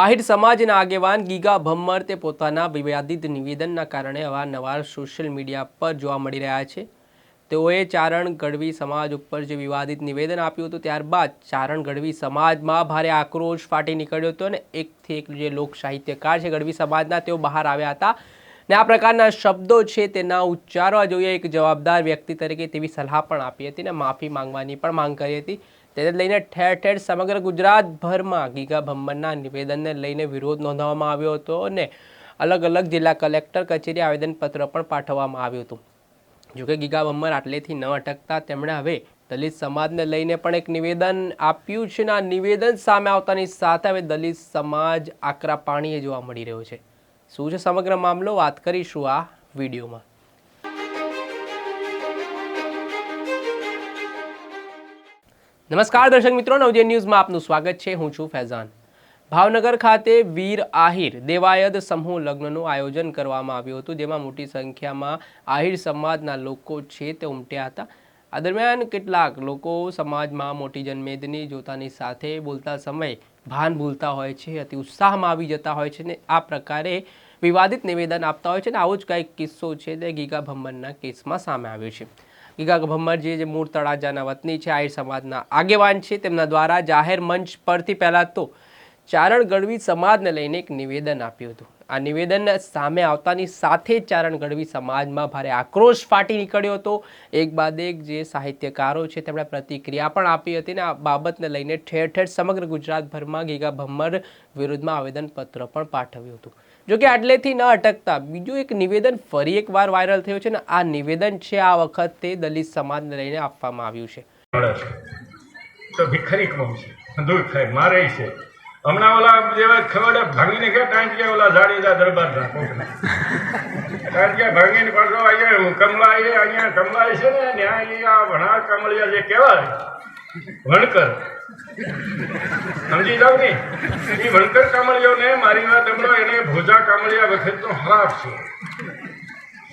આહિર સમાજના આગેવાન ગીગા ભમ્મર તે પોતાના વિવાદિત નિવેદનના કારણે અવારનવાર સોશિયલ મીડિયા પર જોવા મળી રહ્યા છે. તેઓએ ચારણ ગઢવી સમાજ ઉપર જે વિવાદિત નિવેદન આપ્યું હતું, ત્યારબાદ ચારણ ગઢવી સમાજમાં ભારે આક્રોશ ફાટી નીકળ્યો હતો અને એકથી એક જે લોક સાહિત્યકાર છે ગઢવી સમાજના, તેઓ બહાર આવ્યા હતા. ને આ પ્રકારના શબ્દો છે તેના ઉચ્ચારવા જોઈએ, એક જવાબદાર વ્યક્તિ તરીકે તેવી સલાહ પણ આપી હતી ને માફી માંગવાની પણ માંગ કરી હતી. તેને લઈને ઠેર ઠેર સમગ્ર ગુજરાતભરમાં ગીગા ભમ્મરના નિવેદનને લઈને વિરોધ નોંધાવવામાં આવ્યો હતો અને અલગ અલગ જિલ્લા કલેક્ટર કચેરી આવેદનપત્ર પણ પાઠવવામાં આવ્યું હતું. જોકે ગીગા ભમ્મર આટલેથી ન અટકતા તેમણે હવે દલિત સમાજને લઈને પણ એક નિવેદન આપ્યું છે અને આ નિવેદન સામે આવતાની સાથે હવે દલિત સમાજ આકરા પાણીએ જોવા મળી રહ્યો છે. શું છે સમગ્ર મામલો? વાત કરીશું આ વિડીયોમાં. નમસ્કાર દર્શક મિત્રો નવજે ન્યૂઝમાં આપનું સ્વાગત છે. હું છું ફૈઝાન. ભાવનગર ખાતે વીર આહિર દેવાયદ સમૂહ લગ્નનું આયોજન કરવામાં આવ્યું હતું, જેમાં મોટી સંખ્યામાં આહિર સમાજના લોકો છે તે ઉમટ્યા હતા. આ દરમિયાન કેટલાક લોકો સમાજમાં મોટી જનમેદની જોતાની સાથે બોલતા સમયે ભાન ભૂલતા હોય છે, અતિ ઉત્સાહમાં આવી જતા હોય છે ને આ પ્રકારે વિવાદિત નિવેદન આપતા હોય છે ને આવો જ કંઈક કિસ્સો છે તે ગીગા ભમ્મરના કેસમાં સામે આવ્યો છે. ગીગા ભમ્મરજી જે મૂળ તળાજાના વતની છે, આહિર સમાજના આગેવાન છે, તેમના દ્વારા જાહેર મંચ પરથી પહેલાં તો ચારણ ગઢવી સમાજને લઈને એક નિવેદન આપ્યું હતું. આ નિવેદન સામે આવતાની સાથે ચારણ ગઢવી સમાજમાં ભારે આક્રોશ ફાટી નીકળ્યો હતો. એક બાદ એક જે સાહિત્યકારો છે, તેમણે પ્રતિક્રિયા પણ આપી હતી ને આ બાબતને લઈને ઠેર ઠેર સમગ્ર ગુજરાતભરમાં ગીગા ભમ્મર વિરુદ્ધમાં આવેદનપત્ર પણ પાઠવ્યું હતું. જોકે આટલેથી ન અટકતા, બીજું એક નિવેદન ફરી એકવાર વાયરલ થયું છે ને આ નિવેદન છે આ વખતે દલિત સમાજને લઈને આપવામાં આવ્યું છે. તો ભિખારી કોમ છે. દૂર થાય મારે છે. હમણાં ઓલા જેવા ખવડે ભાંગીને ગયા ટાંટિયા ઓલા જાડેજા દરબારના ટાંટિયા ભાંગીને પાછો અહીંયા કમલા અહીંયા કમલા છે ને ત્યાં આ ભણા કમળિયા જે કહેવાય વણકર. સમજી જાવ ને? એ વણકર કામળિયોને મારી વાત હમણાં એને ભોજા કામળિયા વખતનો હરાફ છે.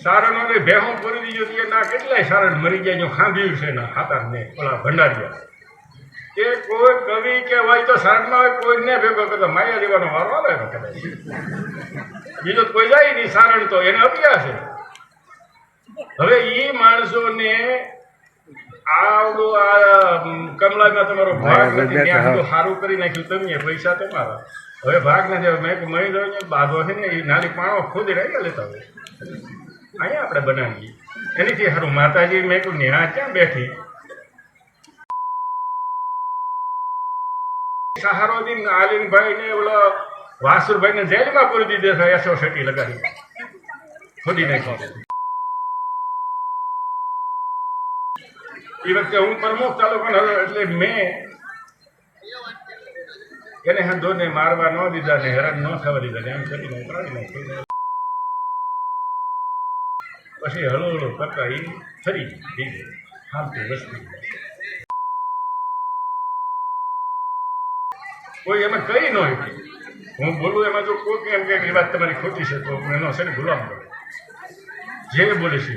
સારણો ને ભેહો પૂરી દીધો હતી ના કેટલાય સારણ મરી ગયા, જો ખાંભ્યું છે ના ખાતા ને ઓલા ભંડારિયા કે કોઈ કવિ કે હોય તો સારણમાં હોય કોઈ ને ભેગો કરતો, માયા દેવાનો વારો આવે કદાચ. બીજો કોઈ જાય નહીં, સારણ તો એને અભ્યાસ છે. હવે એ માણસોને આવડું આ કમલામાં તમારો ભાગ નથી. બધું સારું કરી નાખ્યું પૈસા તમારા. હવે ભાગ નથી. હવે મેં મહી દઉં બાધો છે ને એ નાની પાણો ખુદ રહી લેતા હોય. અહીંયા આપણે બનાવીએ. એનીથી સારું માતાજી મેં કહ્યું નેહા ક્યાં બેઠી? સહારોદીન આલિમભાઈ ને ઓલો વાસુરભાઈ ને જેલમાં પૂરી દીધે છે એસો શેટી લગાડી. ખોદી નાખી એ વખતે હું પ્રમુખ તાલુકાનો હતો એટલે મેં એને હંધોને મારવા ન દીધા ને હેરાન ન થવા દીધા ને એમ કરીને ઉતરાવી નાખ્યું પછી હળું હળું કરતા એ ફરી ગયો હાલતી વસ્તી. કોઈ એમાં કઈ ન હું બોલું એમાં જો કોઈ એમ કે એ વાત તમારી ખોટી છે તો હું એનો છે ને ગુલામ કરું જે બોલે છે.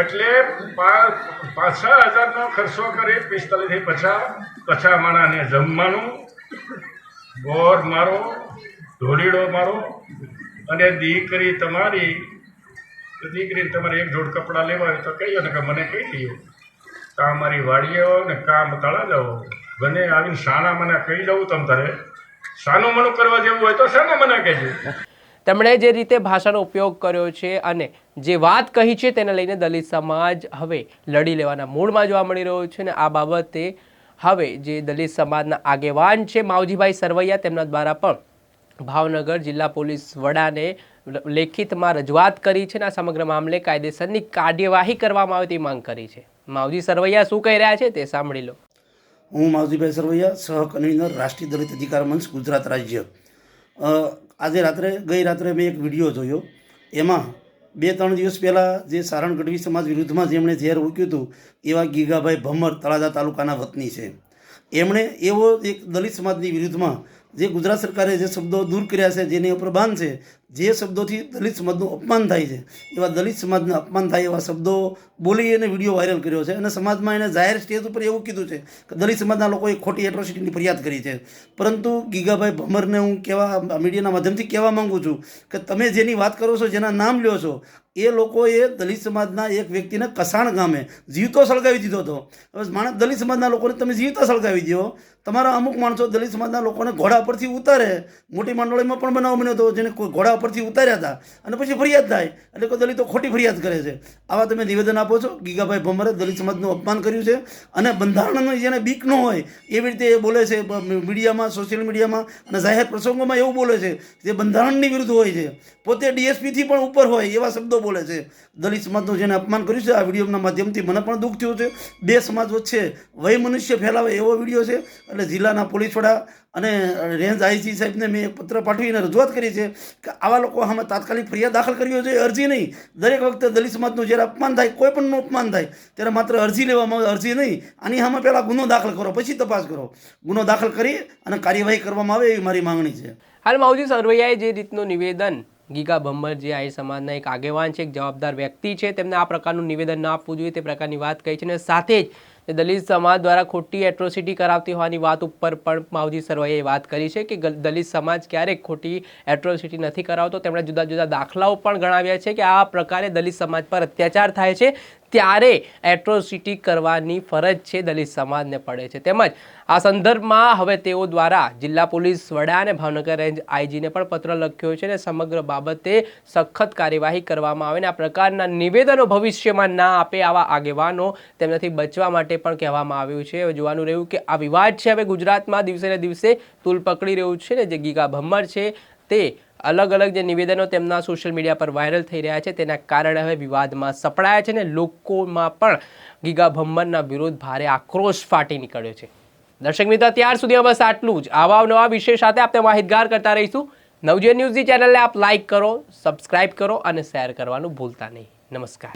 એટલે પાંચ હજારનો ખર્ચો કરી પિસ્તાલીસથી પછા પછા માણાને જમવાનું, બોર મારો ઢોલીડો મારો અને દીકરી તમારી. દીકરીને તમારે એક જોડ કપડાં લેવા હોય તો કહીએ ને કે મને કહી દઈએ. કાં મારી વાડીએ આવો ને કામ તળા જાઓ મને આવીને શાના મને કહી દઉં તમ તારે. શાનું મનું કરવા જેવું હોય તો શાના મને કહેજો. તેમણે જે રીતે ભાષાનો ઉપયોગ કર્યો છે અને જે વાત કહી છે તેને લઈને દલિત સમાજ હવે લડી લેવાના મૂળમાં જોવા મળી રહ્યો છે અને આ બાબતે હવે જે દલિત સમાજના આગેવાન છે માવજીભાઈ સરવૈયા તેમના દ્વારા પણ ભાવનગર જિલ્લા પોલીસ વડાને લેખિતમાં રજૂઆત કરી છે અને આ સમગ્ર મામલે કાયદેસરની કાર્યવાહી કરવામાં આવે તેવી માંગ કરી છે. માવજી સરવૈયા શું કહી રહ્યા છે તે સાંભળી લો. હું માવજીભાઈ સરવૈયા, સહ કન્વીનર, રાષ્ટ્રીય દલિત અધિકાર મંચ, ગુજરાત રાજ્ય. આજે રાત્રે, ગઈ રાત્રે મેં એક વીડિયો જોયો. એમાં બે, ત્રણ દિવસ પહેલાં જે સારણ ગઢવી સમાજ વિરુદ્ધમાં જેમણે ઝેર મૂક્યું હતું, એવા ગીગાભાઈ ભમર તળાજા તાલુકાના વતની છે. એમણે એવો એક દલિત સમાજની વિરુદ્ધમાં જે ગુજરાત સરકારે જે શબ્દો દૂર કર્યા છે, જેની ઉપર બાન છે જે શબ્દોથી દલિત સમાજનું અપમાન થાય છે, એવા દલિત સમાજને અપમાન થાય એવા શબ્દો બોલી અને વીડિયો વાયરલ કર્યો છે. અને સમાજમાં એને જાહેર સ્ટેજ ઉપર એવું કીધું છે કે દલિત સમાજના લોકોએ ખોટી એટ્રોસિટીની ફરિયાદ કરી છે. પરંતુ ગીગાભાઈ ભમરને હું કહેવા મીડિયાના માધ્યમથી કહેવા માંગુ છું કે તમે જેની વાત કરો છો, જેના નામ લ્યો છો, એ લોકોએ દલિત સમાજના એક વ્યક્તિને કસાણ ગામે જીવતો સળગાવી દીધો હતો. હવે માણસ દલિત સમાજના લોકોને તમે જીવતા સળગાવી દો તમારા અમુક માણસો દલિત સમાજના લોકોને ઘોડા પરથી ઉતારે, મોટી માંડોળીમાં પણ બનાવ બન્યો હતો, જેને કોઈ ઘોડા પરથી ઉતાર્યા હતા અને પછી ફરિયાદ થાય એટલે કોઈ દલિતો ખોટી ફરિયાદ કરે છે. આવા તમે નિવેદન આપો છો, ગીગાભાઈ ભમરે દલિત સમાજનું અપમાન કર્યું છે અને બંધારણનો જેને બીક ન હોય એવી રીતે એ બોલે છે મીડિયામાં સોશિયલ મીડિયામાં અને જાહેર પ્રસંગોમાં એવું બોલે છે જે બંધારણની વિરુદ્ધ હોય છે. પોતે ડીએસપીથી પણ ઉપર હોય એવા શબ્દો બોલે છે. દલિત સમાજનું જેને અપમાન કર્યું છે, આ વિડીયોના માધ્યમથી મને પણ દુઃખ થયું છે. બે સમાજ વચ્ચે વય મનુષ્ય ફેલાવે એવો વીડિયો છે. એટલે જિલ્લાના પોલીસ વડા અને રેન્જ આઈસી સાહેબને મેં પત્ર પાઠવીને રજૂઆત કરી છે કે આવા લોકો આમાં તાત્કાલિક ફરિયાદ દાખલ કરવી જોઈએ અરજી નહીં. દરેક વખતે દલિત સમાજનું જ્યારે અપમાન થાય, કોઈ પણનું અપમાન થાય, ત્યારે માત્ર અરજી લેવામાં આવે, અરજી નહીં. આની સામે પહેલાં ગુનો દાખલ કરો, પછી તપાસ કરો. ગુનો દાખલ કરી અને કાર્યવાહી કરવામાં આવે એવી મારી માંગણી છે. હાલ માઉજી સરવૈયાએ જે રીતનું નિવેદન ગીગા ભંબર જે આહિર સમાજના એક આગેવાન છે, એક જવાબદાર વ્યક્તિ છે, તેમને આ પ્રકારનું નિવેદન ના આપવું જોઈએ તે પ્રકારની વાત કહી છે અને સાથે જ દલિત સમાજ દ્વારા ખોટી એટ્રોસિટી કરાવતી હોવાની વાત ઉપર પણ માવજી સરવૈયાએ વાત કરી છે કે દલિત સમાજ ક્યારેક ખોટી એટ્રોસિટી નથી કરાવતો. તેમણે જુદા જુદા દાખલાઓ પણ ગણાવ્યા છે કે આ પ્રકારે દલિત સમાજ પર અત્યાચાર થાય છે. ત્યારે એટ્રોસિટી કરવાની ફરજ છે, દલિત સમાજને પડે છે. તેમજ આ સંદર્ભમાં હવે તેઓ દ્વારા જિલ્લા પોલીસ વડા અને ભાવનગર રેન્જ આઈજીને પણ પત્ર લખ્યો છે અને સમગ્ર બાબતે સખત કાર્યવાહી કરવામાં આવે અને આ પ્રકારના નિવેદનો ભવિષ્યમાં ના આપે આવા આગેવાનો તેમનાથી બચવા માટે પણ કહેવામાં આવ્યું છે. હવે જોવાનું રહ્યું કે આ વિવાદ છે. હવે ગુજરાતમાં દિવસે ને દિવસે તુલ પકડી રહ્યું છે ને જે ગીગા ભમ્મર છે તે અલગ અલગ જે નિવેદનો તેમના સોશિયલ મીડિયા પર વાયરલ થઈ રહ્યા છે, તેના કારણે હવે વિવાદમાં સપડાયા છે ને લોકોમાં પણ ગીગા ભમ્મરના વિરોધ ભારે આક્રોશ ફાટી નીકળ્યો છે. દર્શક મિત્રો, ત્યાર સુધી બસ આટલું જ. આવા નવા વિષય સાથે આપણે માહિતગાર કરતા રહીશું. નવજીવન ન્યૂઝની ચેનલને આપ લાઇક કરો સબસ્ક્રાઇબ કરો અને શેર કરવાનું ભૂલતા નહીં. નમસ્કાર.